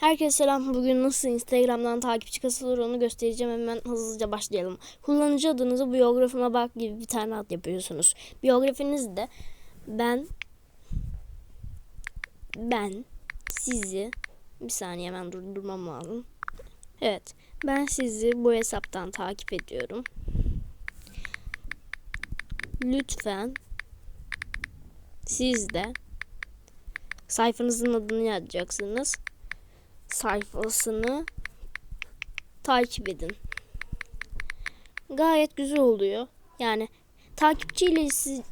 Herkese selam. Bugün nasıl Instagram'dan takipçi kasılır onu göstereceğim. Hemen hızlıca başlayalım. Kullanıcı adınızı biyografime bak gibi bir tane ad yapıyorsunuz. Biyografinizde ben ben sizi bir saniye hemen durdurmam lazım. Evet. Ben sizi bu hesaptan takip ediyorum. Lütfen siz de sayfanızın adını yazacaksınız. Sayfasını takip edin. Gayet güzel oluyor. Yani takipçiyle siz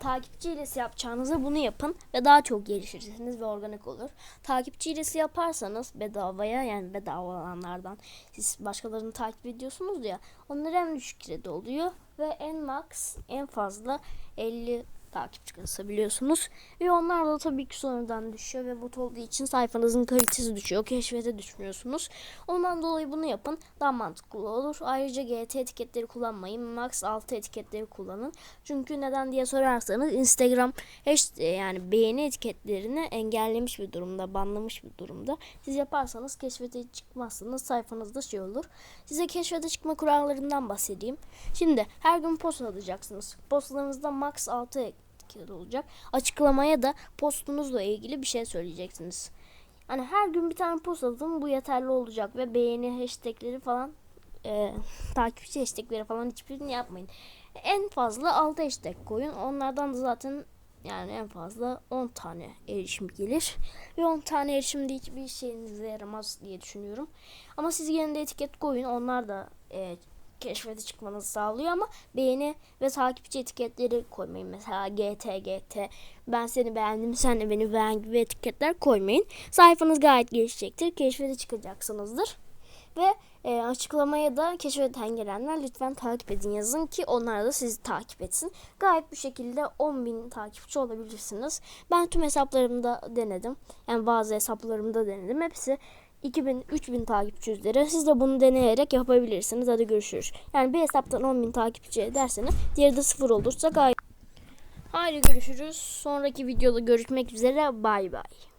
takipçi ilesi yapacağınıza bunu yapın ve daha çok gelişirsiniz ve organik olur. Takipçi ilesi yaparsanız bedavaya yani bedava olanlardan siz başkalarını takip ediyorsunuz ya onlara en düşük kredi oluyor ve en max en fazla 50 takipçi kasabiliyorsunuz. Ve onlar da tabii ki sonradan düşüyor ve bot olduğu için sayfanızın kalitesi düşüyor. Keşfete düşmüyorsunuz. Ondan dolayı bunu yapın. Daha mantıklı olur. Ayrıca GT etiketleri kullanmayın. Max 6 etiketleri kullanın. Çünkü neden diye sorarsanız Instagram hashtag yani beğeni etiketlerini engellemiş bir durumda, banlamış bir durumda. Siz yaparsanız keşfete çıkmazsınız. Sayfanızda şey olur. Size keşfete çıkma kurallarından bahsedeyim. Şimdi her gün post alacaksınız. Postlarınızda max 6 etiket olacak. Açıklamaya da postunuzla ilgili bir şey söyleyeceksiniz. Hani her gün bir tane post atın bu yeterli olacak ve beğeni hashtagleri falan e, takipçi hashtagleri falan hiçbirini yapmayın. En fazla 6 hashtag koyun. Onlardan da zaten yani en fazla 10 tane erişim gelir. Ve 10 tane erişimde hiçbir şeyinize yaramaz diye düşünüyorum. Ama siz yine de etiket koyun. Onlar da e, keşfete çıkmanızı sağlıyor ama beğeni ve takipçi etiketleri koymayın. Mesela GT GT ben seni beğendim sen de beni beğen gibi etiketler koymayın. Sayfanız gayet gelişecektir. Keşfete çıkacaksınızdır. Ve e, açıklamaya da keşfetten gelenler lütfen takip edin yazın ki onlar da sizi takip etsin. Gayet bu şekilde 10.000 takipçi olabilirsiniz. Ben tüm hesaplarımda denedim. Yani bazı hesaplarımda denedim. Hepsi 2000 3000 takipçi üzere. Siz de bunu deneyerek yapabilirsiniz. Hadi görüşürüz. Yani bir hesaptan 10.000 takipçi ederseniz diğeri de sıfır olursa gayet Haydi görüşürüz. Sonraki videoda görüşmek üzere. Bay bay.